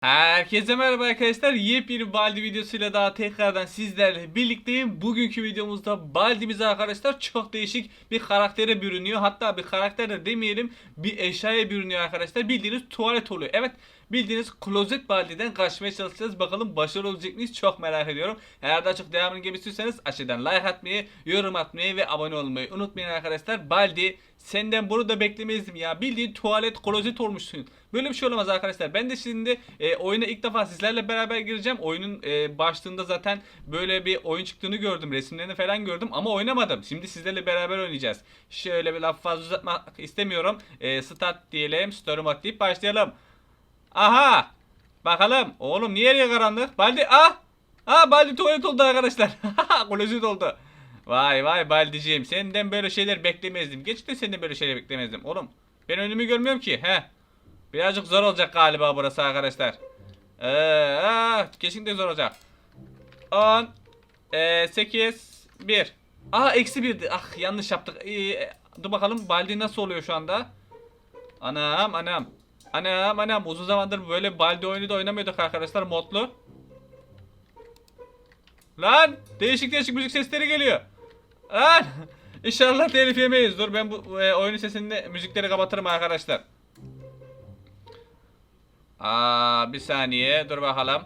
Herkese merhaba arkadaşlar. Yepyeni Baldi videosuyla daha tekrardan sizlerle birlikteyim. Bugünkü videomuzda Baldi'miz arkadaşlar çok değişik bir karaktere bürünüyor. Hatta bir karakter de demeyelim bir eşyaya bürünüyor arkadaşlar. Bildiğiniz tuvalet oluyor. Evet bildiğiniz klozet Baldi'den kaçmaya çalışacağız. Bakalım başarılı olacak mıyız? Çok merak ediyorum. Eğer daha çok devamını gibi istiyorsanız aşağıdan like atmayı, yorum atmayı ve abone olmayı unutmayın arkadaşlar. Baldi senden bunu da beklemezdim ya. Bildiğin tuvalet klozet olmuşsun. Böyle bir şey olamaz arkadaşlar. Ben de şimdi e, oyuna ilk defa sizlerle beraber gireceğim. Oyunun e, başlığında zaten böyle bir oyun çıktığını gördüm. Resimlerini falan gördüm ama oynamadım. Şimdi sizlerle beraber oynayacağız. Şöyle bir laf fazla uzatmak istemiyorum. E, start diyelim. Story mode deyip başlayalım. Aha! Bakalım. Oğlum niye yere karanlık? Baldi ah! Ah Baldi tuvalet oldu arkadaşlar. Klozet oldu. Vay vay Baldiciğim senden böyle şeyler beklemezdim. Gerçekten senden böyle şeyler beklemezdim. Oğlum ben önümü görmüyorum ki. He. Birazcık zor olacak galiba burası arkadaşlar. Ee, ah, kesinlikle zor olacak. 10 e, 8 1 Aa eksi 1'di. Ah yanlış yaptık. Ee, dur bakalım Baldi nasıl oluyor şu anda? Anam anam. Anam anam uzun zamandır böyle Baldi oyunu da oynamıyorduk arkadaşlar modlu. Lan değişik değişik müzik sesleri geliyor. Lan İnşallah telif yemeyiz. Dur ben bu e, oyunun sesini müzikleri kapatırım arkadaşlar. Aa bir saniye dur bakalım.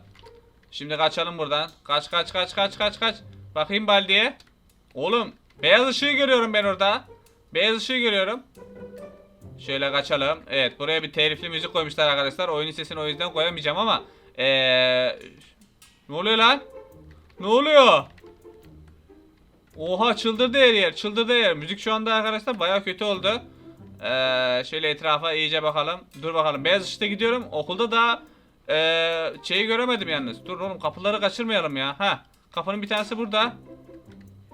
Şimdi kaçalım buradan. Kaç kaç kaç kaç kaç kaç. Bakayım Baldi'ye. Oğlum beyaz ışığı görüyorum ben orada. Beyaz ışığı görüyorum. Şöyle kaçalım. Evet buraya bir telifli müzik koymuşlar arkadaşlar. Oyunun sesini o yüzden koyamayacağım ama. Ee, ne oluyor lan? Ne oluyor? Oha çıldırdı her yer. Çıldırdı her yer. Müzik şu anda arkadaşlar baya kötü oldu. Ee, şöyle etrafa iyice bakalım. Dur bakalım. Beyaz ışıkta gidiyorum. Okulda da ee, şeyi göremedim yalnız. Dur oğlum kapıları kaçırmayalım ya. Ha. Kapının bir tanesi burada.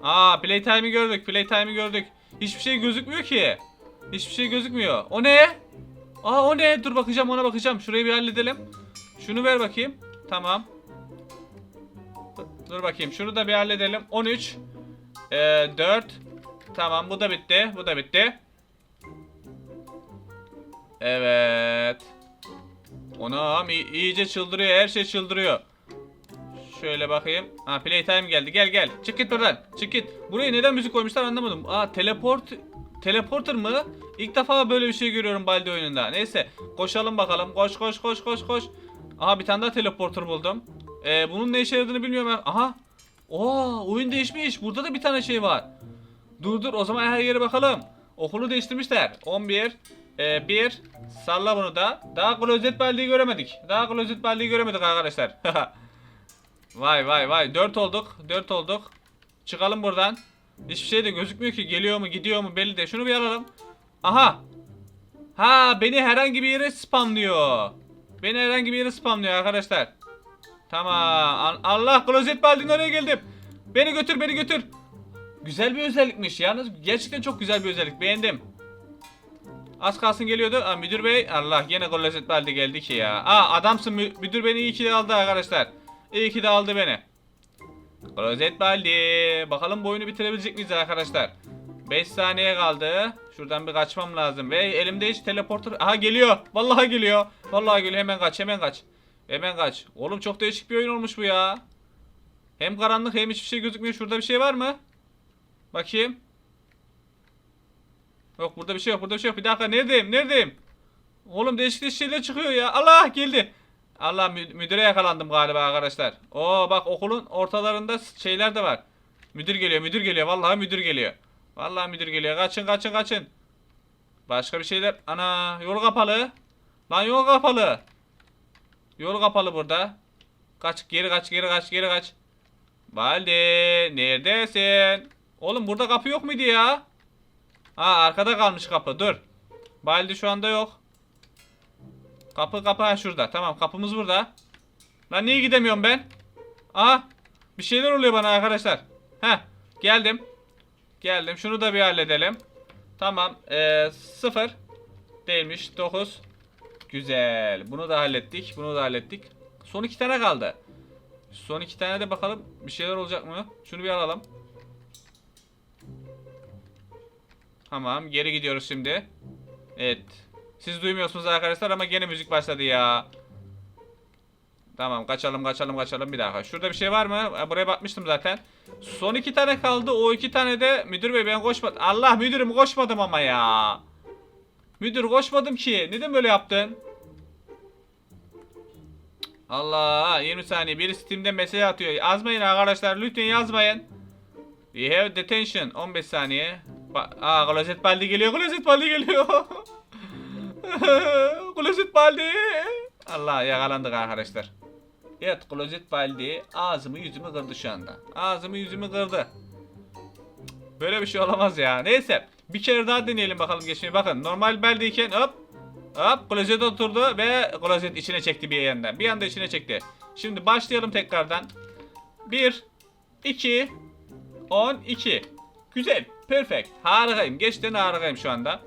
Aa playtime'i gördük. Playtime'i gördük. Hiçbir şey gözükmüyor ki. Hiçbir şey gözükmüyor. O ne? Aa o ne? Dur bakacağım ona bakacağım. Şurayı bir halledelim. Şunu ver bakayım. Tamam. Dur bakayım. Şunu da bir halledelim. 13. Ee, 4. Tamam bu da bitti. Bu da bitti. Evet. Onam iyi- iyice çıldırıyor. Her şey çıldırıyor. Şöyle bakayım. Ha playtime geldi. Gel gel. Çık git buradan. Çık git. Buraya neden müzik koymuşlar anlamadım. Aa teleport teleporter mı? İlk defa böyle bir şey görüyorum Baldi oyununda. Neyse koşalım bakalım. Koş koş koş koş koş. Aha bir tane daha teleporter buldum. Ee, bunun ne işe yaradığını bilmiyorum. Aha. Oo oyun değişmiş. Burada da bir tane şey var. Dur dur o zaman her yere bakalım. Okulu değiştirmişler. 11 e, 1 Salla bunu da. Daha klozet baldiyi göremedik. Daha klozet baldiyi göremedik arkadaşlar. vay vay vay. 4 olduk. 4 olduk. Çıkalım buradan. Hiçbir şey de gözükmüyor ki. Geliyor mu gidiyor mu belli de. Şunu bir alalım. Aha. Ha beni herhangi bir yere spamlıyor. Beni herhangi bir yere spamlıyor arkadaşlar. Tamam. Al- Allah klozet baldinin oraya geldim. Beni götür beni götür. Güzel bir özellikmiş yalnız. Gerçekten çok güzel bir özellik. Beğendim. Az kalsın geliyordu. Aa, müdür bey. Allah yine klozet baldi geldi ki ya. Aa adamsın mü- müdür beni iyi ki de aldı arkadaşlar. İyi ki de aldı beni. Klozet baldi. Bakalım bu oyunu bitirebilecek miyiz arkadaşlar? 5 saniye kaldı. Şuradan bir kaçmam lazım. Ve elimde hiç teleporter... Aha geliyor. Vallahi geliyor. Vallahi geliyor. Hemen kaç hemen kaç. Hemen kaç. Oğlum çok değişik bir oyun olmuş bu ya. Hem karanlık hem hiçbir şey gözükmüyor. Şurada bir şey var mı? Bakayım. Yok burada bir şey yok. Burada bir şey yok. Bir dakika neredeyim? Neredeyim? Oğlum değişik değişik şeyler çıkıyor ya. Allah geldi. Allah mü- müdüre yakalandım galiba arkadaşlar. Oo bak okulun ortalarında şeyler de var. Müdür geliyor, müdür geliyor. Vallahi müdür geliyor. Vallahi müdür geliyor. Kaçın, kaçın, kaçın. Başka bir şeyler. Ana, yol kapalı. Lan yol kapalı. Yol kapalı burada. Kaç, geri kaç, geri kaç, geri kaç. Valide, neredesin? Oğlum burada kapı yok muydu ya? Ha arkada kalmış kapı. Dur. Baldi şu anda yok. Kapı kapı ha şurada. Tamam kapımız burada. Lan niye gidemiyorum ben? Aha. Bir şeyler oluyor bana arkadaşlar. Heh. Geldim. Geldim. Şunu da bir halledelim. Tamam. Ee, sıfır. Değilmiş. 9. Güzel. Bunu da hallettik. Bunu da hallettik. Son iki tane kaldı. Son iki tane de bakalım. Bir şeyler olacak mı? Şunu bir alalım. Tamam. Geri gidiyoruz şimdi. Evet. Siz duymuyorsunuz arkadaşlar ama gene müzik başladı ya. Tamam kaçalım kaçalım kaçalım bir dakika. Şurada bir şey var mı? Buraya bakmıştım zaten. Son iki tane kaldı. O iki tane de müdür bey ben koşmadım. Allah müdürüm koşmadım ama ya. Müdür koşmadım ki. Neden böyle yaptın? Allah 20 saniye biri Steam'de mesaj atıyor. Yazmayın arkadaşlar lütfen yazmayın. We have detention 15 saniye. Ba Aa klozet baldi geliyor klozet baldi geliyor. klozet baldi. Allah yakalandık arkadaşlar. Evet klozet baldi ağzımı yüzümü kırdı şu anda. Ağzımı yüzümü kırdı. Böyle bir şey olamaz ya. Neyse bir kere daha deneyelim bakalım geçmeyi. Bakın normal beldeyken hop Hop klozet oturdu ve klozet içine çekti bir yandan. Bir anda içine çekti. Şimdi başlayalım tekrardan. 1 2 12 Güzel. Perfect. Harikayım. Geçten harikayım şu anda.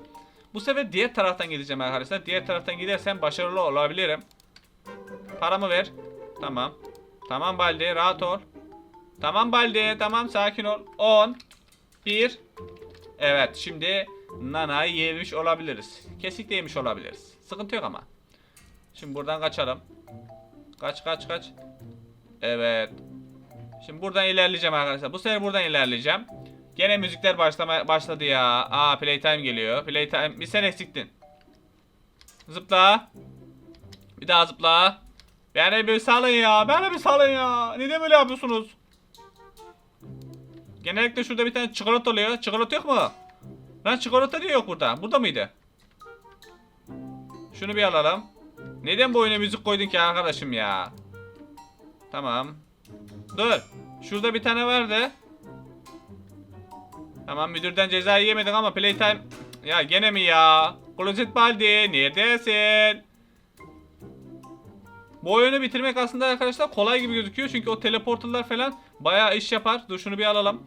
Bu sefer diğer taraftan gideceğim arkadaşlar. Diğer taraftan gidersem başarılı olabilirim. Paramı ver. Tamam. Tamam Baldi rahat ol. Tamam Baldi tamam sakin ol. 10 1 Evet şimdi nanayı yemiş olabiliriz. Kesinlikle yemiş olabiliriz. Sıkıntı yok ama. Şimdi buradan kaçalım. Kaç kaç kaç. Evet. Şimdi buradan ilerleyeceğim arkadaşlar. Bu sefer buradan ilerleyeceğim. Gene müzikler başlama başladı ya. Aa playtime geliyor. Playtime bir sen eksiktin. Zıpla. Bir daha zıpla. Beni bir salın ya. Beni bir salın ya. Neden böyle yapıyorsunuz? Genellikle şurada bir tane çikolata oluyor. Çikolata yok mu? Lan çikolata diye yok burada. Burada mıydı? Şunu bir alalım. Neden bu oyuna müzik koydun ki arkadaşım ya? Tamam. Dur. Şurada bir tane vardı. Tamam müdürden ceza yemedik ama playtime... Ya gene mi ya? Klozet Baldi neredesin? Bu oyunu bitirmek aslında arkadaşlar kolay gibi gözüküyor. Çünkü o teleporterlar falan bayağı iş yapar. Dur şunu bir alalım.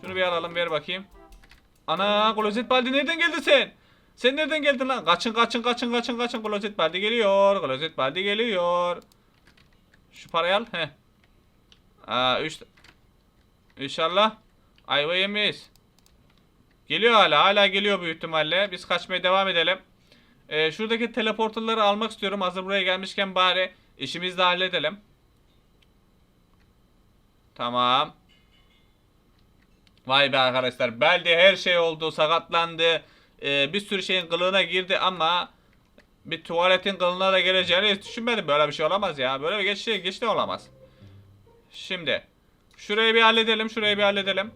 Şunu bir alalım ver bakayım. Ana klozet baldi nereden geldin sen? Sen nereden geldin lan? Kaçın kaçın kaçın kaçın kaçın klozet baldi geliyor. Klozet baldi geliyor. Şu parayı al. He. Aa 3 İnşallah ayva. Geliyor hala. Hala geliyor büyük ihtimalle. Biz kaçmaya devam edelim. Ee, şuradaki teleporterları almak istiyorum. Hazır buraya gelmişken bari işimizi de halledelim. Tamam. Vay be arkadaşlar. Belde her şey oldu. Sakatlandı. Ee, bir sürü şeyin kılığına girdi ama bir tuvaletin kılığına da geleceğini düşünmedim. Böyle bir şey olamaz ya. Böyle bir geç, şey, geç de olamaz. Şimdi. Şurayı bir halledelim. Şurayı bir halledelim.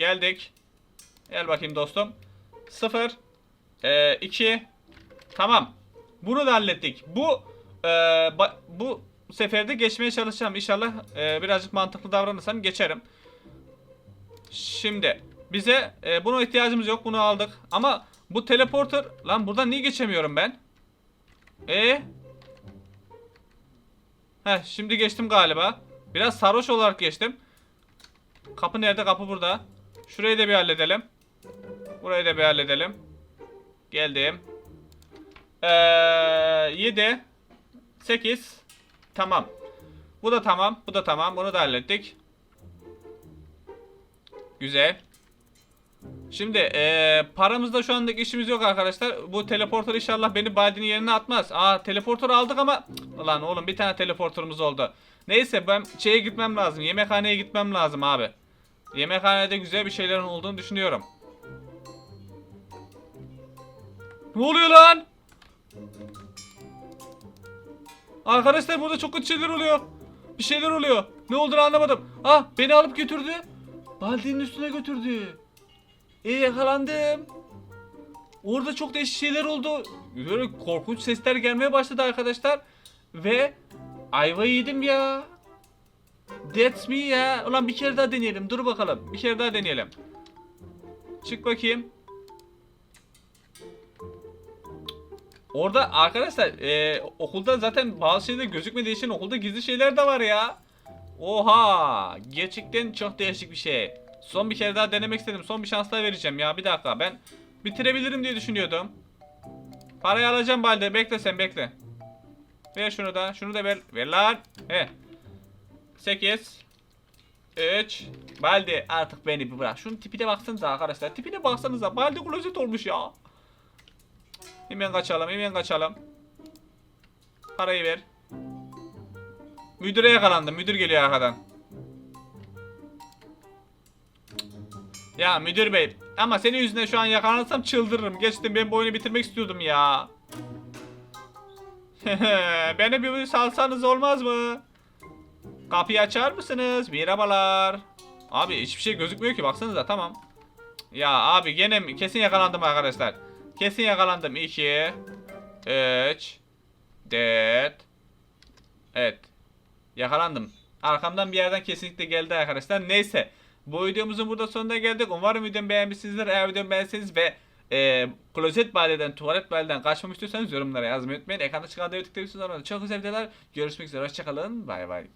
Geldik. Gel bakayım dostum. 0 2 Tamam. Bunu da hallettik. Bu e, bu seferde geçmeye çalışacağım. İnşallah e, birazcık mantıklı davranırsam geçerim. Şimdi bize e, buna ihtiyacımız yok. Bunu aldık. Ama bu teleporter lan buradan niye geçemiyorum ben? E Heh şimdi geçtim galiba. Biraz sarhoş olarak geçtim. Kapı nerede? Kapı burada. Şurayı da bir halledelim. Burayı da bir halledelim. Geldim. Ee, 7 8 Tamam. Bu da tamam. Bu da tamam. Bunu da hallettik. Güzel. Şimdi ee, paramızda şu andaki işimiz yok arkadaşlar. Bu teleporter inşallah beni Baldi'nin yerine atmaz. Aa teleporter aldık ama Ulan oğlum bir tane teleporterımız oldu. Neyse ben şeye gitmem lazım. Yemekhaneye gitmem lazım abi. Yemekhanede güzel bir şeylerin olduğunu düşünüyorum. Ne oluyor lan? Arkadaşlar burada çok kötü şeyler oluyor. Bir şeyler oluyor. Ne olduğunu anlamadım. Ah beni alıp götürdü. Baldi'nin üstüne götürdü. E yakalandım. Orada çok değişik şeyler oldu. Böyle korkunç sesler gelmeye başladı arkadaşlar. Ve ayva yedim ya. That's me ya. Ulan bir kere daha deneyelim. Dur bakalım. Bir kere daha deneyelim. Çık bakayım. Orada arkadaşlar e, okulda zaten bazı şeyler gözükmediği için okulda gizli şeyler de var ya. Oha! Gerçekten çok değişik bir şey. Son bir kere daha denemek istedim. Son bir şans daha vereceğim ya. Bir dakika ben bitirebilirim diye düşünüyordum. Parayı alacağım Balde. Bekle sen bekle. Ver şunu da. Şunu da ver. Ver lan. He. 8 3 Balde artık beni bir bırak. Şunun tipine baksanıza arkadaşlar. Tipine baksanıza. Balde klozet olmuş ya. Hemen kaçalım. Hemen kaçalım. Parayı ver. Müdüre yakalandım. Müdür geliyor arkadan. Ya müdür bey ama senin yüzünden şu an yakalanırsam çıldırırım. Geçtim ben bu oyunu bitirmek istiyordum ya. Beni bir salsanız olmaz mı? Kapıyı açar mısınız? Merhabalar. Abi hiçbir şey gözükmüyor ki baksanıza tamam. Ya abi gene mi? Kesin yakalandım arkadaşlar. Kesin yakalandım. 2 3 4 Evet. Yakalandım. Arkamdan bir yerden kesinlikle geldi arkadaşlar. Neyse. Bu videomuzun burada sonuna geldik. Umarım videomu beğenmişsinizdir. Eğer videomu beğenseniz ve e, klozet baleden, tuvalet baleden kaçmamı istiyorsanız yorumlara yazmayı unutmayın. Ekranda çıkan videoyu tıklayabilirsiniz. Çok güzel videolar. Görüşmek üzere. Hoşçakalın. Bay bay.